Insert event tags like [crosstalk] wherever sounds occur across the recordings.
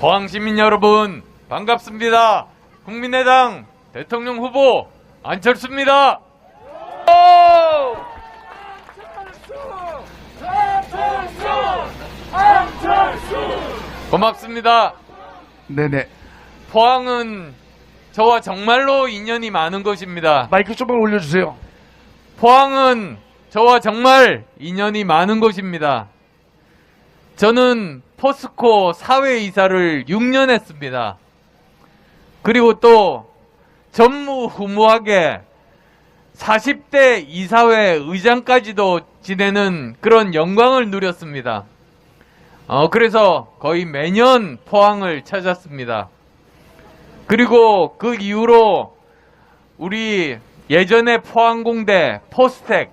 포항 시민 여러분 반갑습니다. 국민의당 대통령 후보 안철수입니다. 오! 고맙습니다. 네네. 포항은 저와 정말로 인연이 많은 곳입니다. 마이크 좀만 올려주세요. 포항은 저와 정말 인연이 많은 곳입니다. 저는 포스코 사회이사를 6년 했습니다. 그리고 또 전무후무하게 40대 이사회 의장까지도 지내는 그런 영광을 누렸습니다. 어, 그래서 거의 매년 포항을 찾았습니다. 그리고 그 이후로 우리 예전에 포항공대, 포스텍,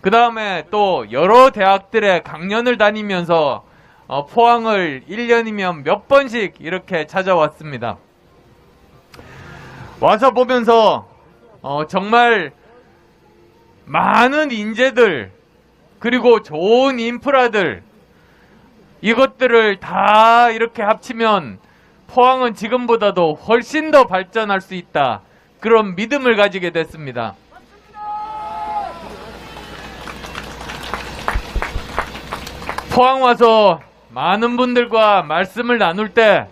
그 다음에 또 여러 대학들의 강연을 다니면서 어, 포항을 1년이면 몇 번씩 이렇게 찾아왔습니다. 와서 보면서 어, 정말 많은 인재들, 그리고 좋은 인프라들, 이것들을 다 이렇게 합치면 포항은 지금보다도 훨씬 더 발전할 수 있다. 그런 믿음을 가지게 됐습니다. 포항 와서 많은 분들과 말씀을 나눌 때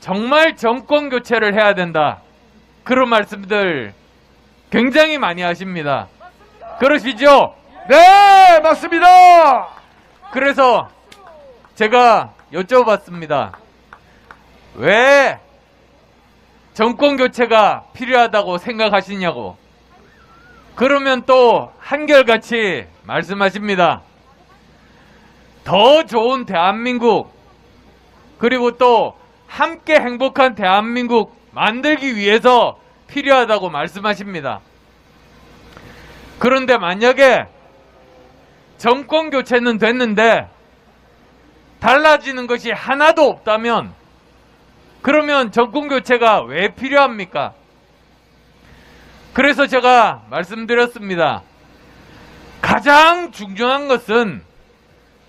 정말 정권 교체를 해야 된다. 그런 말씀들 굉장히 많이 하십니다. 그러시죠? 네, 맞습니다. 그래서 제가 여쭤봤습니다. 왜 정권 교체가 필요하다고 생각하시냐고. 그러면 또 한결같이 말씀하십니다. 더 좋은 대한민국, 그리고 또 함께 행복한 대한민국 만들기 위해서 필요하다고 말씀하십니다. 그런데 만약에 정권 교체는 됐는데 달라지는 것이 하나도 없다면 그러면 정권 교체가 왜 필요합니까? 그래서 제가 말씀드렸습니다. 가장 중요한 것은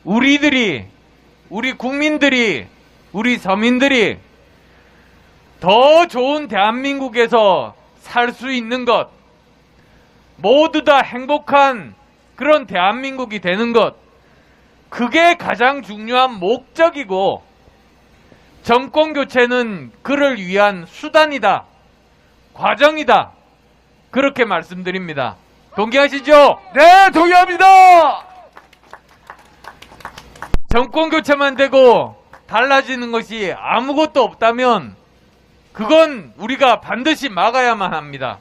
우리들이 우리 국민들이 우리 서민들이 더 좋은 대한민국에서 살 수 있는 것 모두 다 행복한 그런 대한민국이 되는 것 그게 가장 중요한 목적이고 정권 교체는 그를 위한 수단이다. 과정이다. 그렇게 말씀드립니다. 동의하시죠? 네, 동의합니다. 정권 교체만 되고 달라지는 것이 아무것도 없다면 그건 우리가 반드시 막아야만 합니다.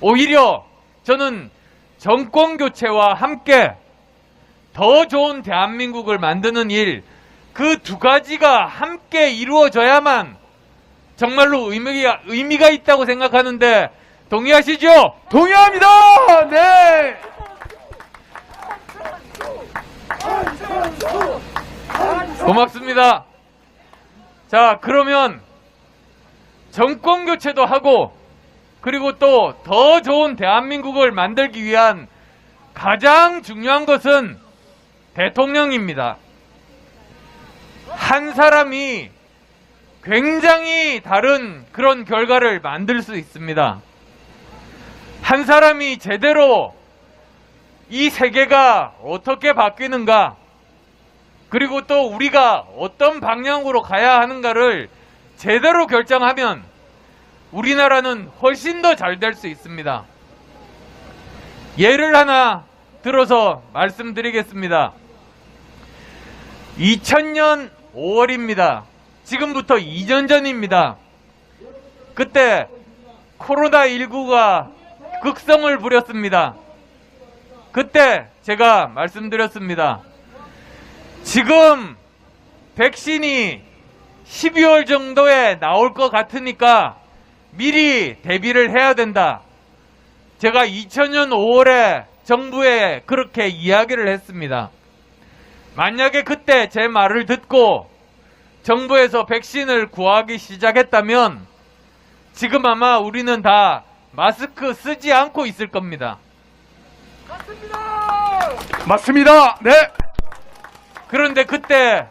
오히려 저는 정권 교체와 함께 더 좋은 대한민국을 만드는 일, 그 두 가지가 함께 이루어져야만 정말로 의미가, 의미가 있다고 생각하는데 동의하시죠? 동의합니다. 네. 고맙습니다. 자, 그러면 정권 교체도 하고 그리고 또 더 좋은 대한민국을 만들기 위한 가장 중요한 것은 대통령입니다. 한 사람이 굉장히 다른 그런 결과를 만들 수 있습니다. 한 사람이 제대로 이 세계가 어떻게 바뀌는가, 그리고 또 우리가 어떤 방향으로 가야 하는가를 제대로 결정하면 우리나라는 훨씬 더 잘 될 수 있습니다. 예를 하나 들어서 말씀드리겠습니다. 2000년 5월입니다. 지금부터 2년 전입니다. 그때 코로나19가 극성을 부렸습니다. 그때 제가 말씀드렸습니다. 지금 백신이 12월 정도에 나올 것 같으니까 미리 대비를 해야 된다. 제가 2000년 5월에 정부에 그렇게 이야기를 했습니다. 만약에 그때 제 말을 듣고 정부에서 백신을 구하기 시작했다면 지금 아마 우리는 다 마스크 쓰지 않고 있을 겁니다. 맞습니다. 네. 그런데 그때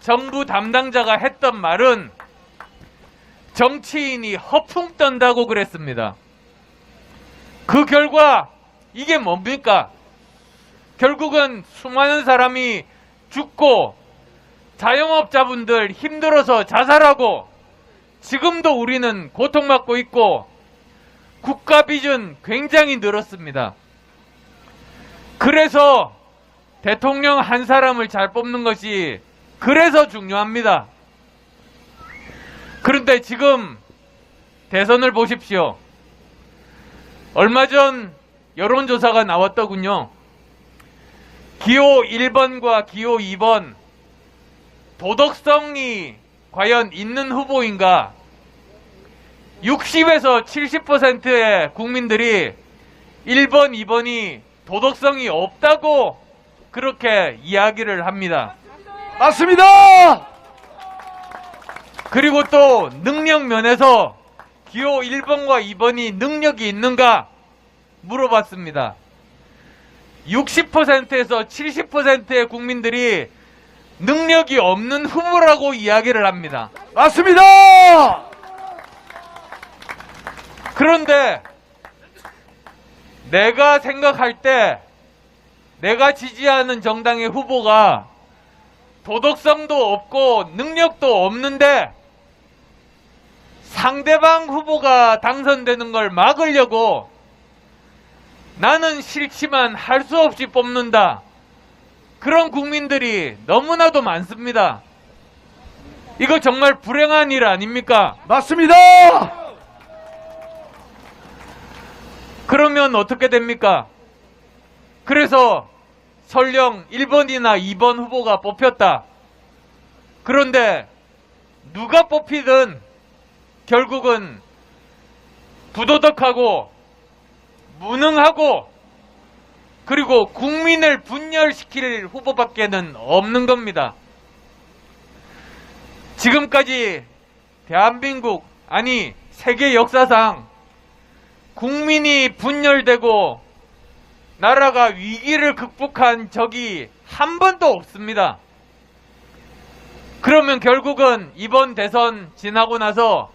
정부 담당자가 했던 말은 정치인이 허풍 떤다고 그랬습니다. 그 결과 이게 뭡니까? 결국은 수많은 사람이 죽고 자영업자분들 힘들어서 자살하고 지금도 우리는 고통받고 있고 국가 비준 굉장히 늘었습니다. 그래서 대통령 한 사람을 잘 뽑는 것이 그래서 중요합니다. 그런데 지금 대선을 보십시오. 얼마 전 여론조사가 나왔더군요. 기호 1번과 기호 2번 도덕성이 과연 있는 후보인가? 60에서 70%의 국민들이 1번, 2번이 도덕성이 없다고 그렇게 이야기를 합니다. 맞습니다. 그리고 또 능력 면에서 기호 1번과 2번이 능력이 있는가 물어봤습니다. 60%에서 70%의 국민들이 능력이 없는 후보라고 이야기를 합니다. 맞습니다. 그런데 내가 생각할 때 내가 지지하는 정당의 후보가 도덕성도 없고 능력도 없는데 상대방 후보가 당선되는 걸 막으려고 나는 싫지만 할 수 없이 뽑는다. 그런 국민들이 너무나도 많습니다. 이거 정말 불행한 일 아닙니까? 맞습니다. 그러면 어떻게 됩니까? 그래서 설령 1번이나 2번 후보가 뽑혔다. 그런데 누가 뽑히든 결국은 부도덕하고 무능하고 그리고 국민을 분열시킬 후보밖에는 없는 겁니다. 지금까지 대한민국 아니 세계 역사상 국민이 분열되고 나라가 위기를 극복한 적이 한 번도 없습니다. 그러면 결국은 이번 대선 지나고 나서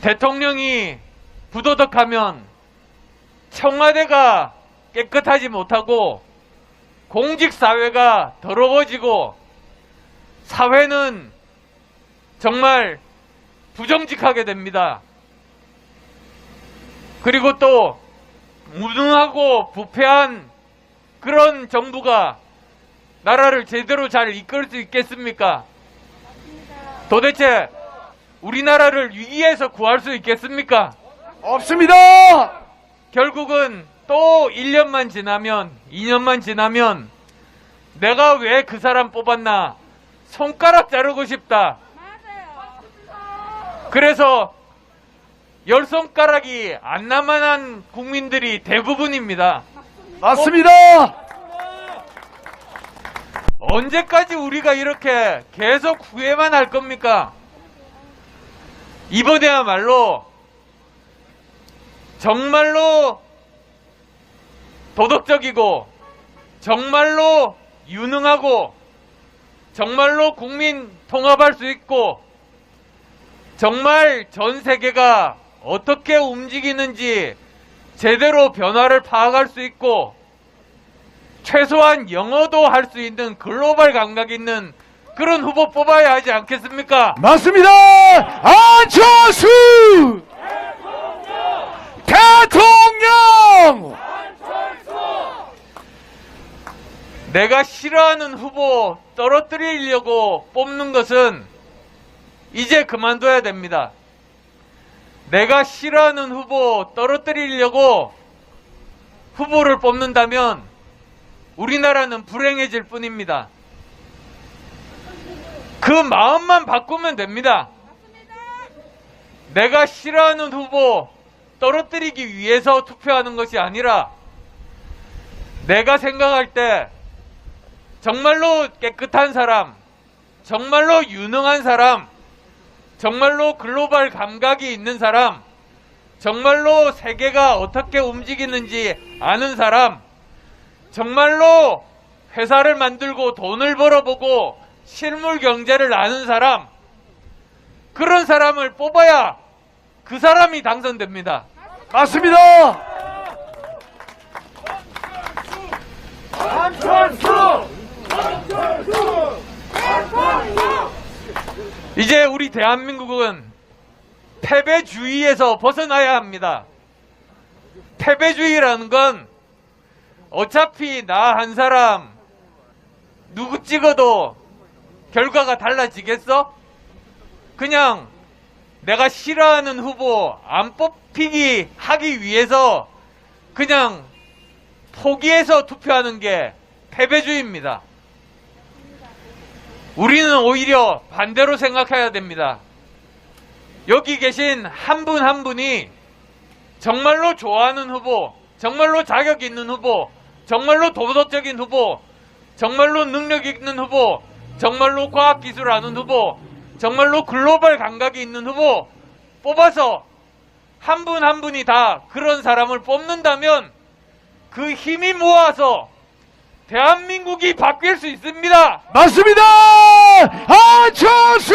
대통령이 부도덕하면 청와대가 깨끗하지 못하고 공직사회가 더러워지고 사회는 정말 부정직하게 됩니다. 그리고 또 무능하고 부패한 그런 정부가 나라를 제대로 잘 이끌 수 있겠습니까? 도대체 우리나라를 위기에서 구할 수 있겠습니까? 없습니다. 결국은 또 1년만 지나면 2년만 지나면 내가 왜 그 사람 뽑았나 손가락 자르고 싶다. 그래서 열 손가락이 안 남아난 국민들이 대부분입니다. 맞습니다. 언제까지 우리가 이렇게 계속 후회만 할 겁니까? 이번에야말로 정말로 도덕적이고 정말로 유능하고 정말로 국민 통합할 수 있고 정말 전 세계가 어떻게 움직이는지 제대로 변화를 파악할 수 있고 최소한 영어도 할 수 있는 글로벌 감각 있는 그런 후보 뽑아야 하지 않겠습니까? 맞습니다. 안철수 대통령 내가 싫어하는 후보 떨어뜨리려고 뽑는 것은 이제 그만둬야 됩니다. 내가 싫어하는 후보 떨어뜨리려고 후보를 뽑는다면 우리나라는 불행해질 뿐입니다. 그 마음만 바꾸면 됩니다. 내가 싫어하는 후보 떨어뜨리기 위해서 투표하는 것이 아니라 내가 생각할 때 정말로 깨끗한 사람, 정말로 유능한 사람, 정말로 글로벌 감각이 있는 사람, 정말로 세계가 어떻게 움직이는지 아는 사람, 정말로 회사를 만들고 돈을 벌어보고 실물 경제를 아는 사람, 그런 사람을 뽑아야 그 사람이 당선됩니다. 맞습니다. 이제 우리 대한민국은 패배주의에서 벗어나야 합니다. 패배주의라는 건 어차피 나 한 사람 누구 찍어도 결과가 달라지겠어? 그냥 내가 싫어하는 후보 안 뽑히기 하기 위해서 그냥 포기해서 투표하는 게 패배주의입니다. 우리는 오히려 반대로 생각해야 됩니다. 여기 계신 한분한 분이 정말로 좋아하는 후보, 정말로 자격 있는 후보, 정말로 도덕적인 후보, 정말로 능력 있는 후보, 정말로 과학기술 아는 후보, 정말로 글로벌 감각이 있는 후보 뽑아서 한 분한 분이 다 그런 사람을 뽑는다면 그 힘이 모아서 대한민국이 바뀔 수 있습니다. 맞습니다. 안철수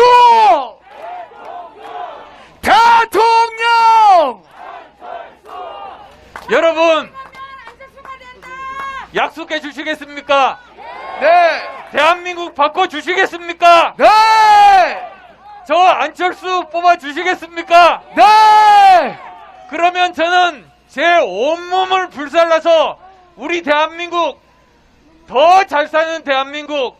대통령 여러분! 약속해 주시겠습니까? 네, 대한민국 바꿔 주시겠습니까? 네, 저 안철수 뽑아 주시겠습니까? 네. 그러면 저는 제 온몸을 불살라서 우리 대한민국 더 잘 사는 대한민국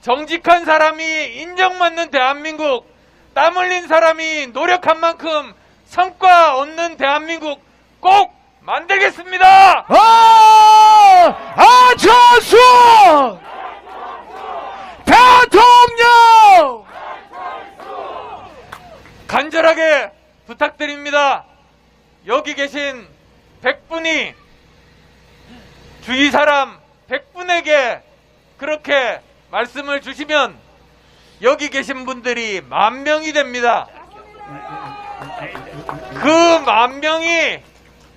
정직한 사람이 인정받는 대한민국 땀 흘린 사람이 노력한 만큼 성과 얻는 대한민국 꼭 만들겠습니다. 아, 안철수 대통령 간절하게 부탁드립니다. 여기 계신 100분이 주위 사람 100분에게 그렇게 말씀을 주시면 여기 계신 분들이 만 명이 됩니다. 그 만 명이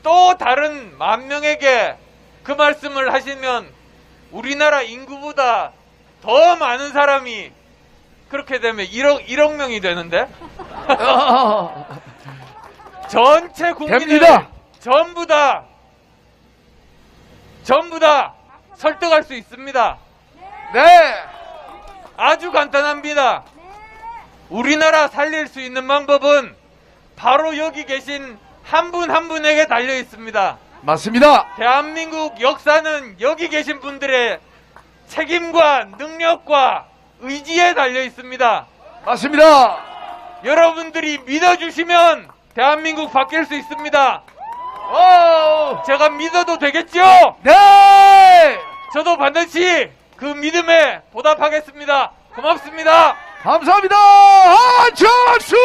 또 다른 만 명에게 그 말씀을 하시면 우리나라 인구보다 더 많은 사람이 그렇게 되면 1억, 1억 명이 되는데 [laughs] 전체 국민을 됩니다. 전부 다 전부 다 설득할 수 있습니다. 네, 아주 간단합니다. 우리나라 살릴 수 있는 방법은 바로 여기 계신 한분한 분에게 달려 있습니다. 맞습니다. 대한민국 역사는 여기 계신 분들의 책임과 능력과 의지에 달려 있습니다. 맞습니다. 여러분들이 믿어주시면 대한민국 바뀔 수 있습니다. 오, 제가 믿어도 되겠죠? 네, 저도 반드시 그 믿음에 보답하겠습니다. 고맙습니다. 감사합니다. 안철수